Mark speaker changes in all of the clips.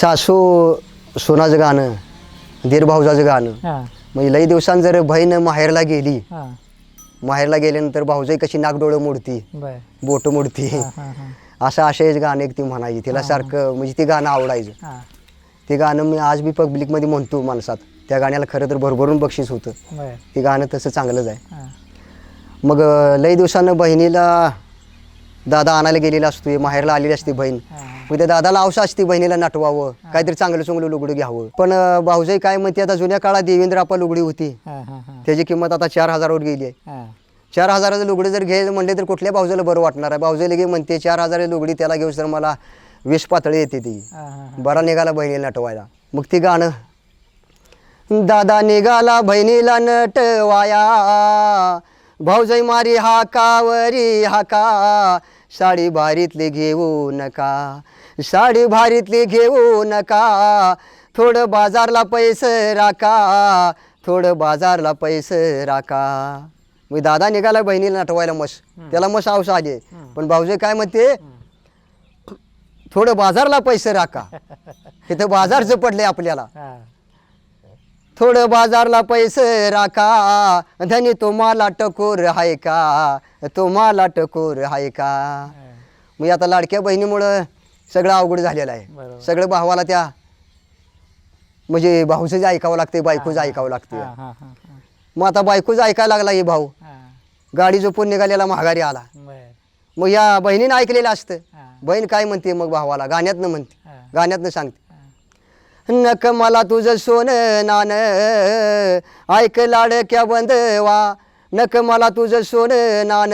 Speaker 1: सासू सोनाचं गाणं दीर भाऊजाचं गाणं.
Speaker 2: हा.
Speaker 1: म्हणजे लई दिवसांनी जर बहीण माहेरला गेली
Speaker 2: हा.
Speaker 1: माहेरला गेल्यानंतर भाऊजाई कशी नागडोळं मोडती
Speaker 2: बर.
Speaker 1: बोट मोडती.
Speaker 2: हा हा हा.
Speaker 1: असं आशयच गाणं एक ती म्हणायची तिला सारखं म्हणजे ते गाणं आवडायचं.
Speaker 2: हा.
Speaker 1: ते गाणं मी आज बी पब्लिकमध्ये म्हणतो माणसात त्या गाण्याला खरं तर भरभरून बक्षीस होतं.
Speaker 2: बर.
Speaker 1: ते गाणं तसं चांगलंच आहे.
Speaker 2: हा.
Speaker 1: मग अं, लई दिवसानं बहिणीला दादा आणायला गेलेला असतो माहेरला आलेली असते बहीण.
Speaker 2: हा.
Speaker 1: त्या दादाला आवसा असते बहिणीला नटवावं काहीतरी चांगलं चांगलं लुगडं घ्यावं. पण अं, भाऊजाई काय म्हणते आता जुन्या काळात देवेंद्र आपा लुगडी होती.
Speaker 2: हा हा हा.
Speaker 1: त्याची किंमत आता चार हजारावर गेली आहे.
Speaker 2: हा.
Speaker 1: चार हजाराचं लुगडं जर घ्यायचं म्हणले तर कुठल्या भाऊजाला बरं वाटणार आहे? भाऊजाईला घे म्हणते चार हजाराची लुगडी त्याला घेऊस तर मला विष पातळी येते ती.
Speaker 2: हा हा.
Speaker 1: बरा निघाला बहिणीला नटवायला. मग ती गाणं दादा निघाला बहिणीला नटवाया भाऊजाई मारी हाकावरी हाका साडी भारीतली घेऊ नका. साडी भारीतली घेऊ नका. थोडं बाजारला पैसे राखा. थोडं बाजारला पैसे राखा. मग दादा निघाला बहिणीला नटवायला मस त्याला मस आवस आली. पण भाऊजाई काय म्हणते? थोडं बाजारला पैसे राखा. इथं बाजारचं पडले आपल्याला. थोडं बाजारला पैसे राखा. धनी तुम्हाला टकोर हाय का? तुम्हाला टकोर हाय का? मग आता लाडक्या बहिणीमुळं सगळं अवघड झालेलं आहे. सगळं भावाला त्या म्हणजे भाऊचं जे ऐकावं लागते बायकोचं ऐकावं लागते मग आता बायकोचं ऐकायला लागला हे भाऊ. गाडी झोपून निघालेला महागारी आला. मग या बहिणीनं ऐकलेलं असतं. बहीण काय म्हणते मग भावाला? गाण्यातनं म्हणते. गाण्यातनं सांगते.
Speaker 2: नख
Speaker 1: नक मला तुझं सोनं नान. ऐक लाडक्या बंदवा नख मला तुझं सोनं नान.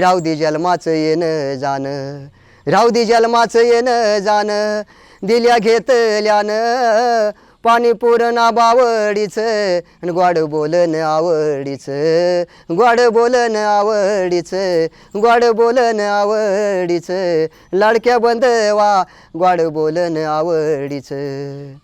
Speaker 1: राहू दे जन्माचं येणं जाण राहू दे जन्माचं येणं जाण दिल्या घेतल्यानं. पाणी पुरणा आणि गोड बोलन आवडीचं. गोड बोलन आवडीचं गोड बोलन आवडीचं. लाडक्या बंदवा गोड बोलन आवडीचं.